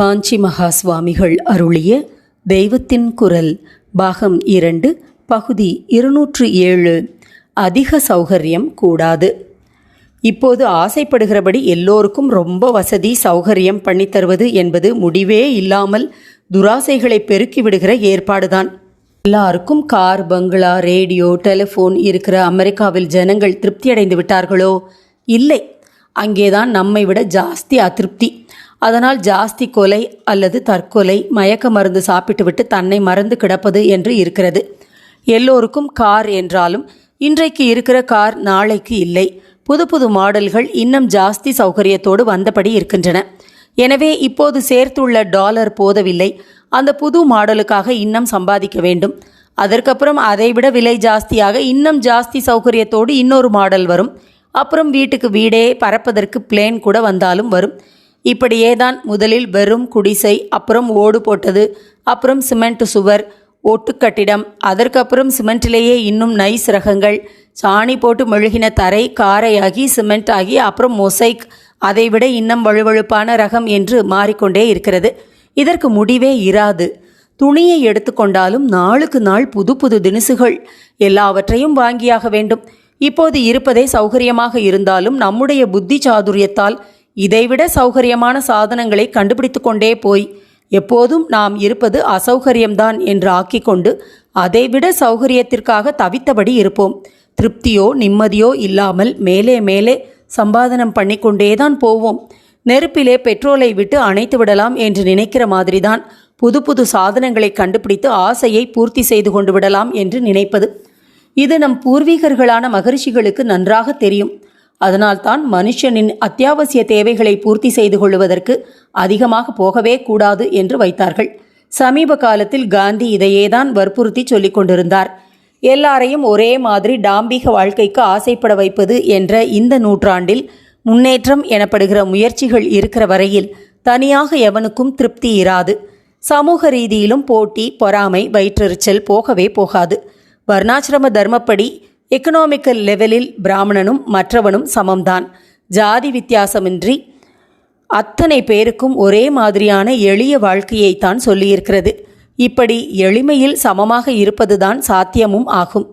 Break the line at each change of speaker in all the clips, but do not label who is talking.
காஞ்சி மகா சுவாமிகள் அருளிய தெய்வத்தின் குரல் பாகம் இரண்டு பகுதி இருநூற்று ஏழு. அதிக சௌகரியம் கூடாது. இப்போது ஆசைப்படுகிறபடி எல்லோருக்கும் ரொம்ப வசதி சௌகரியம் பண்ணித்தருவது என்பது முடிவே இல்லாமல் துராசைகளை பெருக்கி விடுகிற ஏற்பாடுதான். எல்லாருக்கும் கார் பங்களா ரேடியோ டெலிஃபோன் இருக்கிற அமெரிக்காவில் ஜனங்கள் திருப்தியடைந்து விட்டார்களோ? இல்லை. அங்கேதான் நம்மை விட ஜாஸ்தி அதிருப்தி. அதனால் ஜாஸ்தி கொலை அல்லது தற்கொலை மயக்க மருந்து சாப்பிட்டுவிட்டு தன்னை மறந்து கிடப்பது என்று இருக்கிறது. எல்லோருக்கும் கார் என்றாலும் இன்றைக்கு இருக்கிற கார் நாளைக்கு இல்லை. புது புது மாடல்கள் இன்னும் ஜாஸ்தி சௌகரியத்தோடு வந்தபடி இருக்கின்றன. எனவே இப்போது சேர்த்துள்ள டாலர் போதவில்லை. அந்த புது மாடலுக்காக இன்னும் சம்பாதிக்க வேண்டும். அதற்கப்புறம் அதைவிட விலை ஜாஸ்தியாக இன்னும் ஜாஸ்தி சௌகரியத்தோடு இன்னொரு மாடல் வரும். அப்புறம் வீட்டுக்கு வீடே பறப்பதற்கு பிளேன் கூட வந்தாலும் வரும். இப்படியே தான் முதலில் வெறும் குடிசை அப்புறம் ஓடு போட்டது அப்புறம் சிமெண்ட் சுவர் ஒட்டுக்கட்டிடம் அதற்கப்புறம் சிமெண்ட்டிலேயே இன்னும் நைஸ் ரகங்கள் சாணி போட்டு மெழுகின தரை காரையாகி சிமெண்ட் ஆகி அப்புறம் மொசைக் அதைவிட இன்னும் வழுவழுப்பான ரகம் என்று மாறிக்கொண்டே இருக்கிறது. இதற்கு முடிவே இராது. துணியை எடுத்துக்கொண்டாலும் நாளுக்கு நாள் புது புது தினுசுகள் எல்லாவற்றையும் வாங்கியாக வேண்டும். இப்போது இருப்பதே சௌகரியமாக இருந்தாலும் நம்முடைய புத்தி சாதுரியத்தால் இதைவிட சௌகரியமான சாதனங்களை கண்டுபிடித்து கொண்டே போய் எப்போதும் நாம் இருப்பது அசௌகரியம்தான் என்று ஆக்கிக்கொண்டு அதைவிட சௌகரியத்திற்காக தவித்தபடி இருப்போம். திருப்தியோ நிம்மதியோ இல்லாமல் மேலே மேலே சம்பாதனம் பண்ணிக்கொண்டேதான் போவோம். நெருப்பிலே பெட்ரோலை விட்டு அணைத்து விடலாம் என்று நினைக்கிற மாதிரிதான் புது புது சாதனங்களை கண்டுபிடித்து ஆசையை பூர்த்தி செய்து கொண்டு விடலாம் என்று நினைப்பது. இது நம் பூர்வீகர்களான மகரிஷிகளுக்கு நன்றாக தெரியும். அதனால்தான் மனுஷனின் அத்தியாவசிய தேவைகளை பூர்த்தி செய்து கொள்வதற்கு அதிகமாக போகவே கூடாது என்று வைத்தார்கள். சமீப காலத்தில் காந்தி இதையேதான் வற்புறுத்தி சொல்லிக் கொண்டிருந்தார். எல்லாரையும் ஒரே மாதிரி டாம்பிக வாழ்க்கைக்கு ஆசைப்பட வைப்பது என்ற இந்த நூற்றாண்டில் முன்னேற்றம் எனப்படுகிற முயற்சிகள் இருக்கிற வரையில் தனியாக எவனுக்கும் திருப்தி இராது. சமூக ரீதியிலும் போட்டி பொறாமை வயிற்றெரிச்சல் போகவே போகாது. வர்ணாசிரம தர்மப்படி எக்கனாமிக்கல் லெவலில் பிராமணனும் மற்றவனும் சமம்தான். ஜாதி வித்தியாசமின்றி அத்தனை பேருக்கும் ஒரே மாதிரியான எளிய வாழ்க்கையைத்தான் சொல்லியிருக்கிறது. இப்படி எளிமையில் சமமாக இருப்பதுதான் சாத்தியமும் ஆகும்.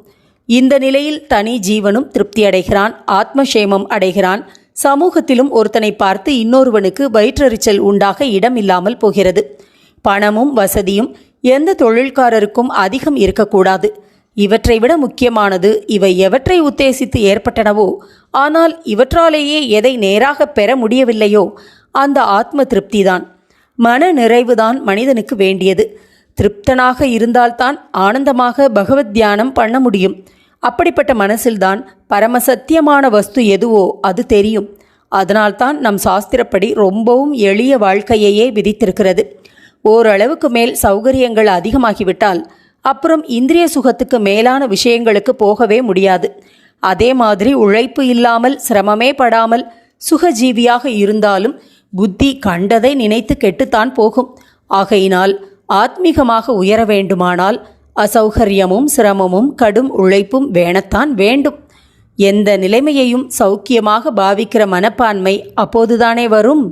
இந்த நிலையில் தனி ஜீவனும் திருப்தி அடைகிறான் ஆத்மசேமம் அடைகிறான். சமூகத்திலும் ஒருத்தனை பார்த்து இன்னொருவனுக்கு வயிற்றெரிச்சல் உண்டாக இடம் இல்லாமல் போகிறது. பணமும் வசதியும் எந்த தொழில்காரருக்கும் அதிகம் இருக்கக்கூடாது. இவற்றை விட முக்கியமானது இவை எவற்றை உத்தேசித்து ஏற்பட்டனவோ ஆனால் இவற்றாலேயே எதை நேராக பெற முடியவில்லையோ அந்த ஆத்ம திருப்திதான். மன நிறைவுதான் மனிதனுக்கு வேண்டியது. திருப்தனாக இருந்தால்தான் ஆனந்தமாக பகவத் தியானம் பண்ண முடியும். அப்படிப்பட்ட மனசில்தான் பரமசத்தியமான வஸ்து எதுவோ அது தெரியும். அதனால்தான் நம் சாஸ்திரப்படி ரொம்பவும் எளிய வாழ்க்கையையே விதித்திருக்கிறது. ஓரளவுக்கு மேல் சௌகரியங்கள் அதிகமாகிவிட்டால் அப்புறம் இந்திரிய சுகத்துக்கு மேலான விஷயங்களுக்கு போகவே முடியாது. அதே மாதிரி உழைப்பு இல்லாமல் சிரமமே படாமல் சுகஜீவியாக இருந்தாலும் புத்தி கண்டதை நினைத்து கெட்டுத்தான் போகும். ஆகையினால் ஆத்மீகமாக உயர வேண்டுமானால் அசௌகரியமும் சிரமமும் கடும் உழைப்பும் வேணத்தான் வேண்டும். எந்த நிலைமையையும் சௌக்கியமாக பாவிக்கிற மனப்பான்மை அப்போதுதானே வரும்?